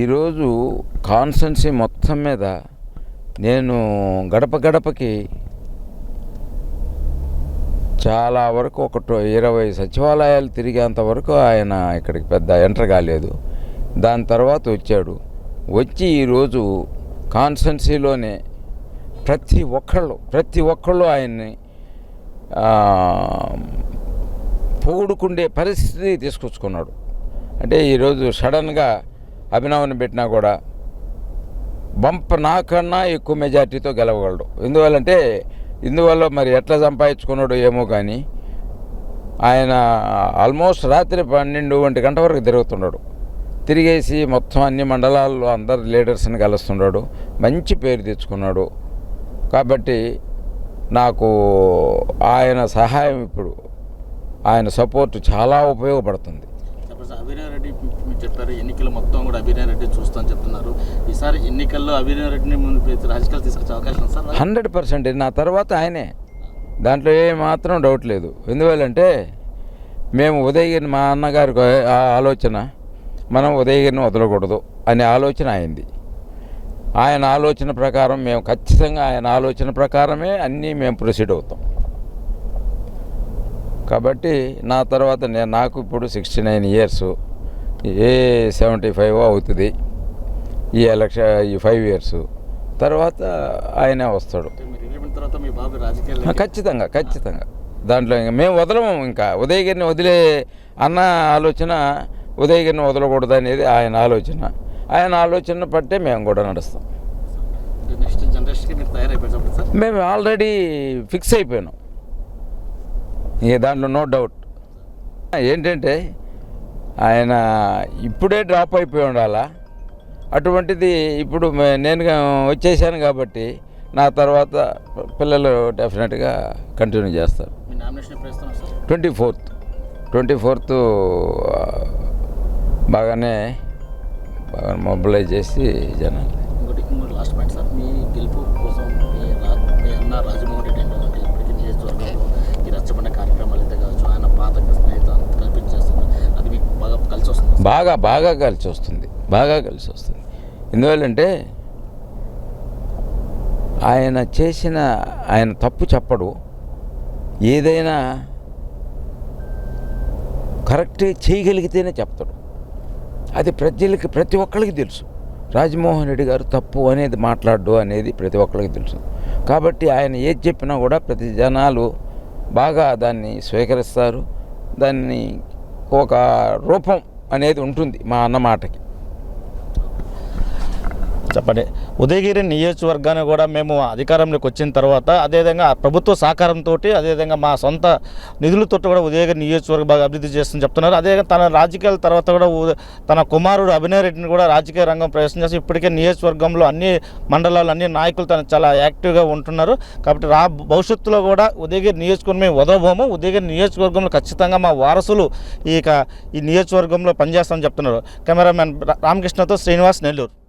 ఈరోజు కాన్సెన్సీ మొత్తం మీద నేను గడప గడపకి చాలా వరకు ఒకటో ఇరవై సచివాలయాలు తిరిగేంత వరకు ఆయన ఇక్కడికి పెద్ద ఎంటర్ కాలేదు. దాని తర్వాత వచ్చాడు. వచ్చి ఈరోజు కాన్సెన్సీలోనే ప్రతి ఒక్కళ్ళు ప్రతి ఒక్కళ్ళు ఆయన్ని పొగుడుకుండే పరిస్థితి తీసుకొచ్చుకున్నాడు. అంటే ఈరోజు సడన్గా అభినవ్ని పెట్టినా కూడా బంప నాకన్నా ఎక్కువ మెజార్టీతో గెలవగలడు. ఎందువల్లంటే ఇందువల్ల మరి ఎట్లా సంపాదించుకున్నాడో ఏమో కానీ ఆయన ఆల్మోస్ట్ రాత్రి పన్నెండు ఒంటి గంట వరకు తిరుగుతున్నాడు తిరిగేసి మొత్తం అన్ని మండలాల్లో అందరు లీడర్స్ని కలుస్తున్నాడు మంచి పేరు తెచ్చుకున్నాడు. కాబట్టి నాకు ఆయన సహాయం ఇప్పుడు. ఆయన సపోర్ట్ చాలా ఉపయోగపడుతుంది. చెప్పండి సార్ రెడ్డి మీరు చెప్పారు ఎన్నికలు మొత్తం కూడా అభినయ్ రెడ్డి చూస్తామని చెప్తున్నారు. ఈసారి ఎన్నికల్లో అభినయ్ రెడ్డిని ముందు రాజకీయాలు తీసుకొచ్చే అవకాశం సార్? Hundred percent. నా తర్వాత ఆయనే. దాంట్లో ఏ మాత్రం డౌట్ లేదు. ఎందువల్లంటే మేము ఉదయగిరిని మా అన్నగారికి ఆ ఆలోచన మనం ఉదయగిరిని వదలకూడదు అనే ఆలోచన అయింది. ఆయన ఆలోచన ప్రకారం మేము ఖచ్చితంగా ఆయన ఆలోచన ప్రకారమే అన్నీ మేము ప్రొసీడ్ అవుతాం. కాబట్టి నా తర్వాత నేను నాకు ఇప్పుడు సిక్స్టీ నైన్ ఇయర్స్ ఏ సెవెంటీ ఫైవ్ అవుతుంది. ఈ ఎలక్షన్ ఈ ఫైవ్ ఇయర్స్ తర్వాత ఆయనే వస్తాడు. ఖచ్చితంగా ఖచ్చితంగా. దాంట్లో ఇంకా మేము వదలము ఇంకా. ఉదయగిరిని వదిలే అన్న ఆలోచన ఉదయగిరిని వదలకూడదు అనేది ఆయన ఆలోచన. ఆయన ఆలోచన పట్టే మేము కూడా నడుస్తాం. మేము ఆల్రెడీ ఫిక్స్ అయిపోయినాం. ఇక దాంట్లో నో డౌట్. ఏంటంటే ఆయన ఇప్పుడే డ్రాప్ అయిపోయి ఉండాలా? అటువంటిది ఇప్పుడు నేను వచ్చేసాను కాబట్టి నా తర్వాత పిల్లలు డెఫినెట్గా కంటిన్యూ చేస్తారు. Twenty fourth. ట్వంటీ ఫోర్త్ బాగానే బాగా మొబిలైజ్ చేసి జనాలు. బాగా బాగా కలిసి వస్తుంది. బాగా కలిసి వస్తుంది. ఎందువల్లంటే ఆయన చేసిన ఆయన తప్పు చెప్పడు. ఏదైనా కరెక్టే చేయగలిగితేనే చెప్తాడు. అది ప్రజలకి ప్రతి ఒక్కరికి తెలుసు. రాజమోహన్ రెడ్డి గారు తప్పు అనేది మాట్లాడు అనేది ప్రతి ఒక్కరికి తెలుసు. కాబట్టి ఆయన ఏది చెప్పినా కూడా ప్రతి జనాలు బాగా దాన్ని స్వీకరిస్తారు. దాన్ని ఒక రూపం అనేది ఉంటుంది మా అన్న మాటకి. చెప్పండి. ఉదయగిరి నియోజకవర్గాన్ని కూడా మేము అధికారంలోకి వచ్చిన తర్వాత అదేవిధంగా ప్రభుత్వ సహకారంతో అదేవిధంగా మా సొంత నిధులతో కూడా ఉదయగిరి నియోజకవర్గం బాగా అభివృద్ధి చేస్తుందని చెప్తున్నారు. అదేవిధంగా తన రాజకీయాల తర్వాత కూడా తన కుమారుడు అభినయ్ రెడ్డిని కూడా రాజకీయ రంగం ప్రవేశం చేసి ఇప్పటికే నియోజకవర్గంలో అన్ని మండలాలు అన్ని నాయకులు తను చాలా యాక్టివ్గా ఉంటున్నారు. కాబట్టి రా భవిష్యత్తులో కూడా ఉదయగిరి నియోజకవర్గం మేము వదలబోము ఉదయగిరి నియోజకవర్గంలో ఖచ్చితంగా మా వారసులు ఈ ఈ నియోజకవర్గంలో పనిచేస్తామని చెప్తున్నారు. కెమెరామెన్ రామకృష్ణతో శ్రీనివాస్ నెల్లూరు.